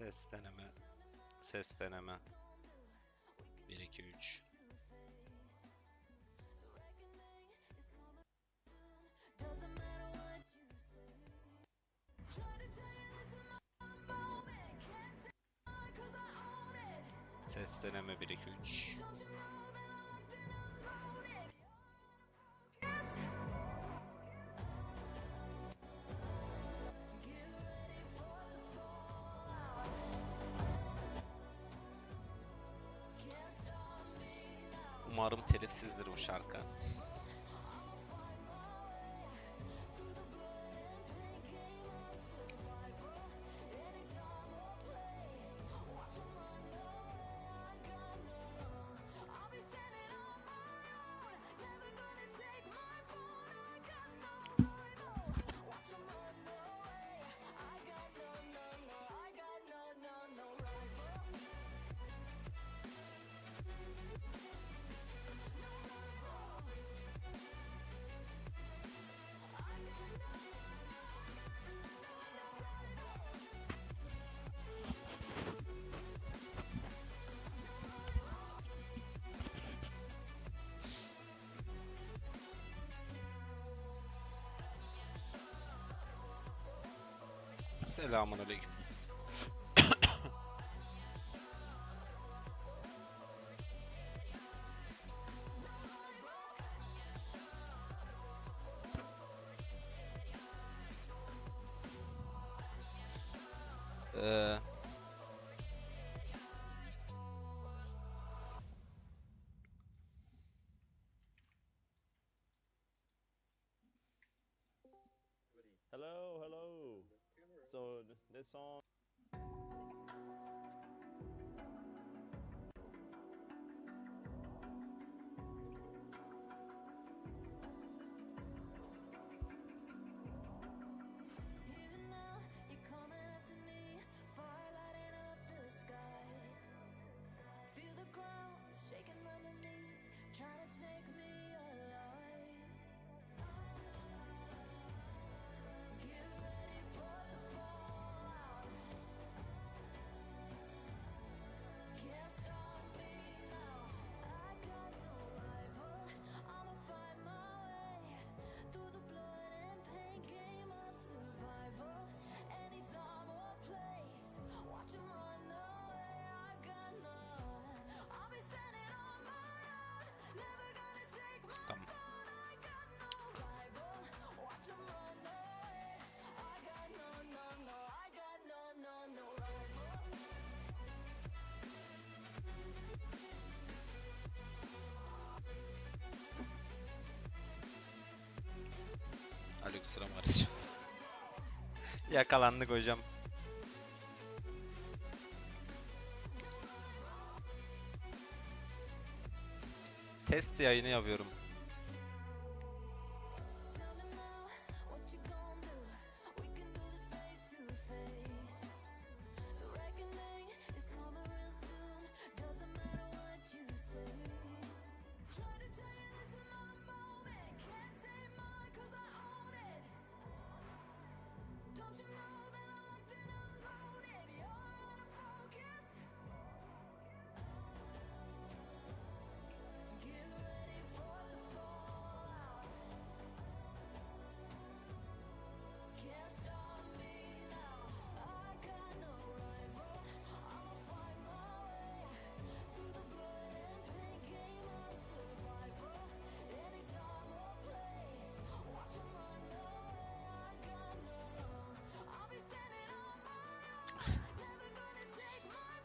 Ses deneme. Ses deneme. 1 2 3 Ses deneme 1 2 3 sessizdir bu şarkı. Hello. So this song. Kusura bakmayın. Yakalandık hocam. Test yayını yapıyorum.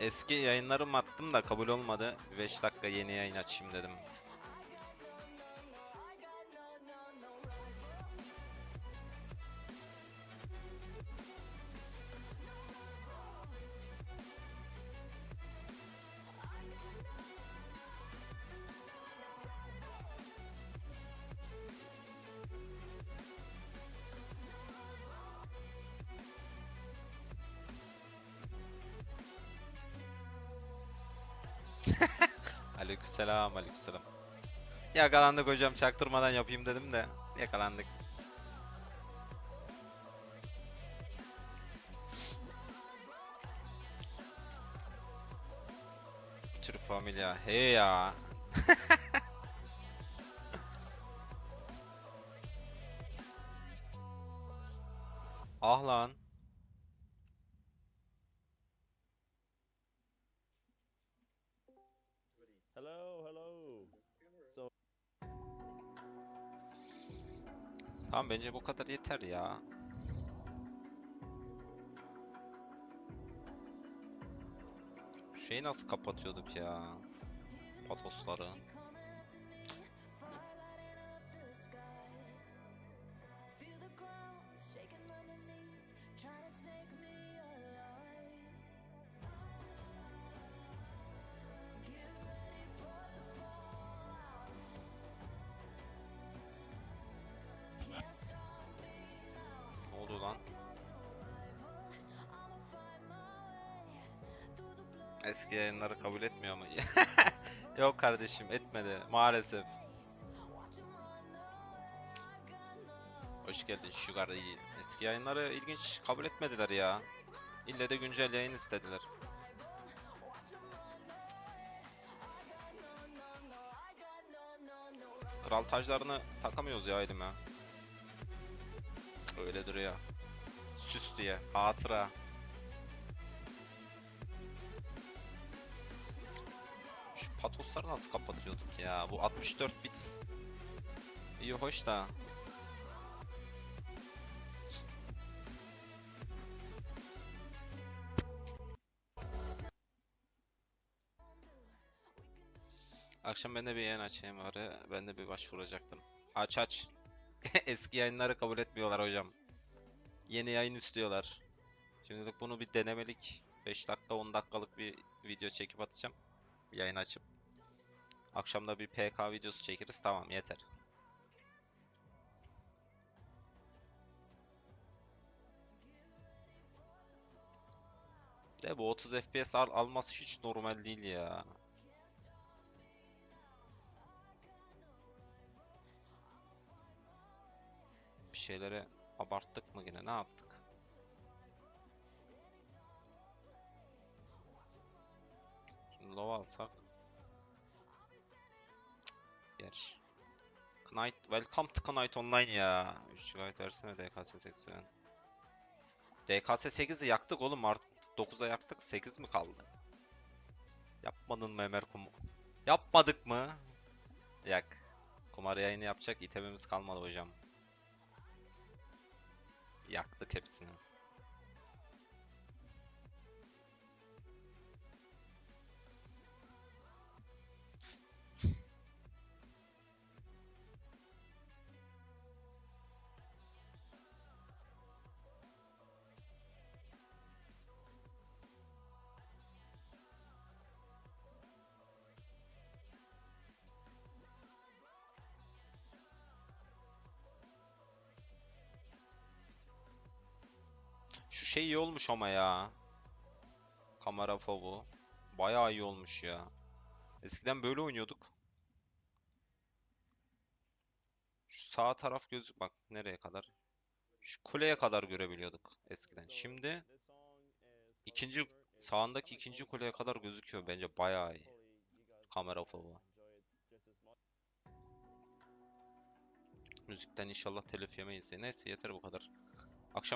Eski yayınlarım attım da kabul olmadı. 5 dakika yeni yayın açayım dedim. aleykümselam aleykümselam. Yakalandık hocam çaktırmadan yapayım dedim de yakalandık. Türk familya hey ya. ah lan. Tamam bence bu kadar yeter ya. Şeyi nasıl kapatıyorduk ya? Patosları. Eski yayınları kabul etmiyor mu? Yok kardeşim etmedi maalesef. Hoş geldin Sugar iyi. Eski yayınları ilginç kabul etmediler ya. İlle de güncel yayın istediler. Kral taclarını takamıyoruz ya elime. Öyle duruyor. Süs diye, hatıra. Şu patosları nasıl kapatıyorduk ya? Bu 64 bit. İyi hoş da. Akşam ben de bir yayın açayım var ya. Ben de bir başvuracaktım. Aç aç. Eski yayınları kabul etmiyorlar hocam. Yeni yayın istiyorlar. Şimdilik bunu bir denemelik 5 dakika 10 dakikalık bir video çekip atacağım. Yayın açıp. Akşamda bir PK videosu çekeriz. Tamam yeter. De bu 30 FPS al alması hiç normal değil ya. Bir şeylere abarttık mı yine? Ne yaptık? Şimdi low alsak. Gerçi. Knight, welcome to Knight Online ya. 3 GB versene DKS 80. DKS 8'i yaktık oğlum artık 9'a yaktık 8 mi kaldı? Yapmadın mı Ömer Kum? Yapmadık mı? Yak. Kumar yayını yapacak itemimiz kalmadı hocam. Yaktık hepsini. Şu şey iyi olmuş ama ya. Kamera fovu. Bayağı iyi olmuş ya. Eskiden böyle oynuyorduk. Şu sağ taraf gözük bak nereye kadar? Şu kuleye kadar görebiliyorduk eskiden. Şimdi ikinci sağındaki ikinci kuleye kadar gözüküyor bence bayağı iyi. Kamera much. Müzikten inşallah telif yemeyiz. Neyse yeter bu kadar. Akşam